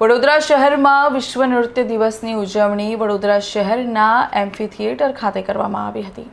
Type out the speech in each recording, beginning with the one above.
વડોદરા શહેરમાં વિશ્વ નૃત્ય દિવસની ઉજવણી વડોદરા શહેરના એમ્ફી થિયેટર ખાતે કરવામાં આવી હતી.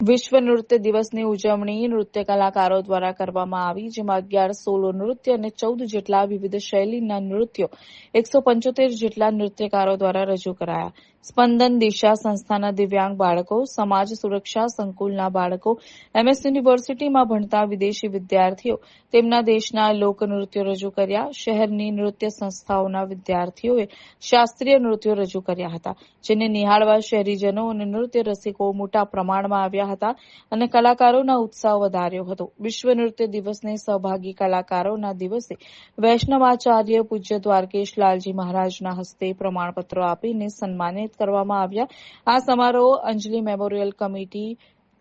વિશ્વ નૃત્ય દિવસની ઉજવણી નૃત્ય કલાકારો દ્વારા કરવામાં આવી, જેમાં અગિયાર સોલો નૃત્ય અને ચૌદ જેટલા વિવિધ શૈલીના નૃત્યો, એકસો પંચોતેર જેટલા નૃત્યકારો દ્વારા રજૂ કરાયા. સ્પંદન દિશા સંસ્થાના દિવ્યાંગ બાળકો, સમાજ સુરક્ષા સંકુલના બાળકો, એમએસ યુનિવર્સિટીમાં ભણતા વિદેશી વિદ્યાર્થીઓ, તેમના દેશના લોકનૃત્યો રજૂ કર્યા. શહેરની નૃત્ય સંસ્થાઓના વિદ્યાર્થીઓએ શાસ્ત્રીય નૃત્યો રજૂ કર્યા હતા, જેને નિહાળવા શહેરીજનો અને નૃત્ય રસિકો મોટા પ્રમાણમાં આવ્યા હતા અને કલાકારોના ઉત્સાહ વધાર્યો હતો. વિશ્વ નૃત્ય દિવસને સહભાગી કલાકારોના દિવસે વૈષ્ણવાચાર્ય પૂજ્ય દ્વારકેશ લાલજી મહારાજના હસ્તે પ્રમાણપત્રો આપીને સન્માનિત કરવામાં આવ્યા. આ સમારોહ Anjali memorial committee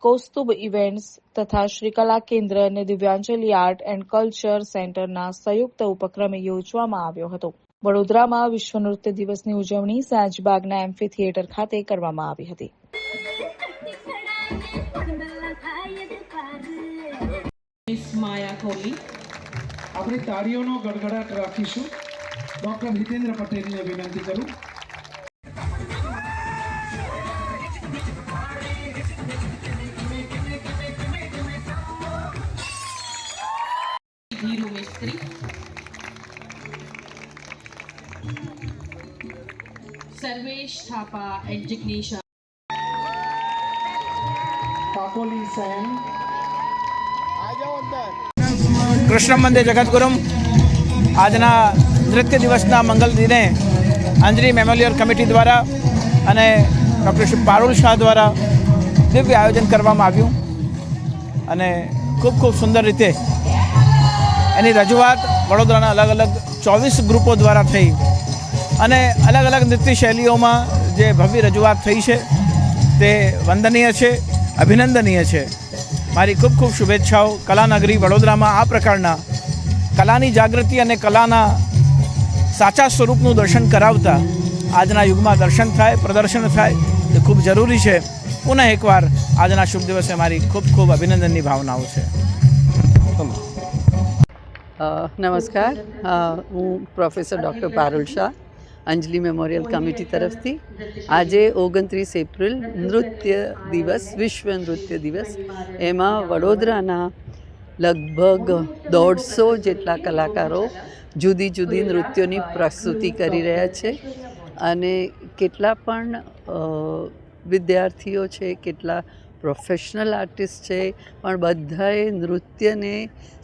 Kaustubh events તથા શ્રીકલા કેન્દ્ર અને દિવ્યાંજલિ આર્ટ એન્ડ કલ્ચર સેન્ટરના સંયુક્ત ઉપક્રમે યોજવામાં આવ્યો હતો. વડોદરામાં વિશ્વ નૃત્ય દિવસની ઉજવણી સાંજબાગના એમ્ફી થિયેટર ખાતે કરવામાં આવી હતી. માયા કોહલી આપણે તાળીઓનો ગડગડાટ રાખીશું. ડૉક્ટર હિતેન્દ્ર પટેલને વિનંતી કરું. ધીરુ મિસ્ત્રી સર્વેશ થાપા એજ્યુકેશન કાકોલી સહેન કૃષ્ણ મંદિર જગતગુરુમ આજના નૃત્ય દિવસના મંગલ દિને અંજલિ મેમોરિયલ કમિટી દ્વારા અને ડૉક્ટર શ્રી પારુલ શાહ દ્વારા દિવ્ય આયોજન કરવામાં આવ્યું. અને ખૂબ ખૂબ સુંદર રીતે એની રજૂઆત વડોદરાના અલગ અલગ ચોવીસ ગ્રુપો દ્વારા થઈ. અને અલગ અલગ નૃત્ય શૈલીઓમાં જે ભવ્ય રજૂઆત થઈ છે, તે વંદનીય છે, અભિનંદનીય છે. મારી ખૂબ ખૂબ શુભેચ્છાઓ કલાનગરી વડોદરામાં આ પ્રકારના કલાની જાગૃતિ અને કલાના સાચા સ્વરૂપનું દર્શન કરાવતા આજના યુગમાં દર્શન થાય, પ્રદર્શન થાય, એ ખૂબ જરૂરી છે. પુનઃ એકવાર આજના શુભ દિવસે મારી ખૂબ ખૂબ અભિનંદનની ભાવનાઓ છે. નમસ્કાર. હું professor doctor Parul Shah, Anjali memorial committee તરફથી. આજે ઓગણત્રીસ એપ્રિલ નૃત્ય દિવસ, વિશ્વ નૃત્ય દિવસ. એમાં વડોદરાના લગભગ દોઢસો જેટલા કલાકારો જુદી જુદી નૃત્યોની પ્રસ્તુતિ કરી રહ્યા છે અને કેટલા પણ વિદ્યાર્થીઓ છે, કેટલા પ્રોફેશનલ આર્ટિસ્ટ છે, પણ બધાએ નૃત્યને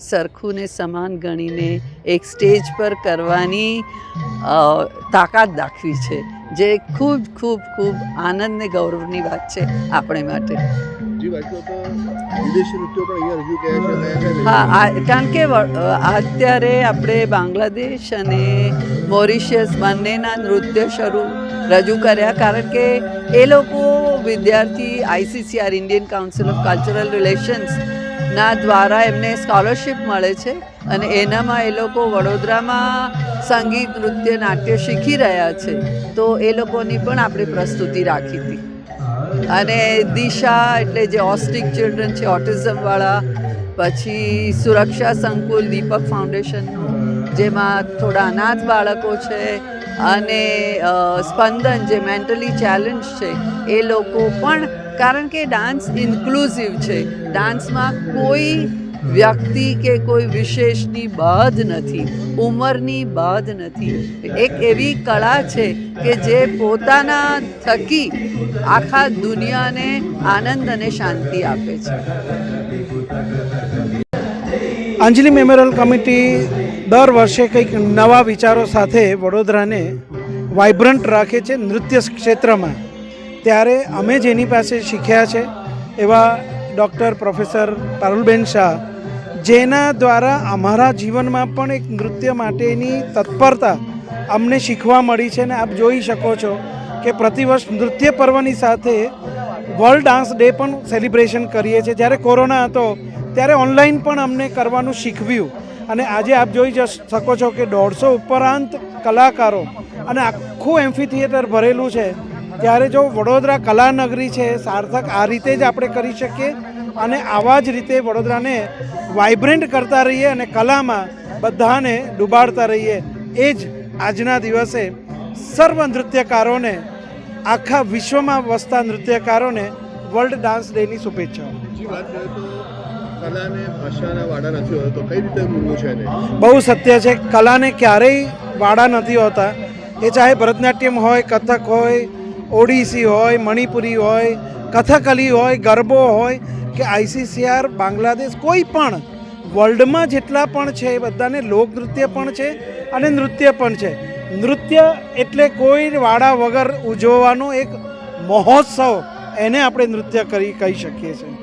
સરખું ને સમાન ગણીને એક સ્ટેજ પર કરવાની તાકાત દાખવી છે, જે ખૂબ ખૂબ ખૂબ આનંદ ને ગૌરવની વાત છે આપણે માટે. હા કારણ કે અત્યારે આપણે બાંગ્લાદેશ અને મોરિશિયસ બંનેના નૃત્ય શરૂ રજૂ કર્યા કારણ કે એ લોકો વિદ્યાર્થી ICCR, Indian Council of Cultural Relations ના દ્વારા એમને સ્કોલરશિપ મળે છે અને એનામાં એ લોકો વડોદરામાં સંગીત, નૃત્ય, નાટ્ય શીખી રહ્યા છે. તો એ લોકોની પણ આપણે પ્રસ્તુતિ રાખી હતી. અને દિશા એટલે જે ઓસ્ટિક ચિલ્ડ્રન છે ઓટિઝમવાળા પછી સુરક્ષા સંકુલ, દીપક ફાઉન્ડેશનનું જેમાં થોડા અનાથ બાળકો છે અને સ્પંદન જે મેન્ટલી ચેલેન્જ છે, એ લોકો પણ, કારણ કે ડાન્સ ઇન્ક્લુઝિવ છે, ડાન્સમાં કોઈ વ્યક્તિ કે કોઈ વિશેષની બાધ નથી, ઉંમરની બાધ નથી. એક એવી કળા છે કે જે પોતાના થકી આખા દુનિયાને આનંદ અને શાંતિ આપે છે. અંજલિ મેમોરિયલ કમિટી દર વર્ષે કંઈક નવા વિચારો સાથે વડોદરાને વાઇબ્રન્ટ રાખે છે નૃત્ય ક્ષેત્રમાં. ત્યારે અમે જેની પાસે શીખ્યા છે એવા ડૉક્ટર પ્રોફેસર પારુલબેન શાહ જેના દ્વારા અમારા જીવનમાં પણ એક નૃત્ય માટેની તત્પરતા અમને શીખવા મળી છે ને આપ જોઈ શકો છો કે પ્રતિવર્ષ નૃત્ય પર્વની સાથે વર્લ્ડ ડાન્સ ડે પણ સેલિબ્રેશન કરીએ છીએ. જ્યારે કોરોના હતો, ત્યારે ઓનલાઈન પણ અમને કરવાનું શીખવ્યું. અને આજે આપ જોઈ શકો છો કે દોઢસો ઉપરાંત કલાકારો અને આખું એમ્ફી થિયેટર ભરેલું છે. ત્યારે જો વડોદરા કલાનગરી છે, સાર્થક આ રીતે જ આપણે કરી શકીએ અને આવા જ રીતે વડોદરાને વાઇબ્રન્ટ કરતા રહીએ અને કલામાં બધાને ડૂબાડતા રહીએ. એ જ આજના દિવસે સર્વ નૃત્યકારોને આખા વિશ્વમાં વસતા નૃત્યકારોને વર્લ્ડ ડાન્સ ડેની શુભેચ્છાઓ. બહુ સત્ય છે કલાને ક્યારેય વાડા નથી હોતા. એ ચાહે ભરતનાટ્યમ હોય કથક હોય ઓડિસી હોય મણિપુરી હોય કથકલી હોય ગરબો હોય કે આઈસીસીઆર બાંગ્લાદેશ કોઈ પણ વર્લ્ડમાં જેટલા પણ છે એ બધાને લોકનૃત્ય પણ છે અને નૃત્ય પણ છે. નૃત્ય એટલે કોઈ વાડા વગર ઉજવવાનો એક મહોત્સવ, એને આપણે નૃત્ય કરી, કહી શકીએ છીએ.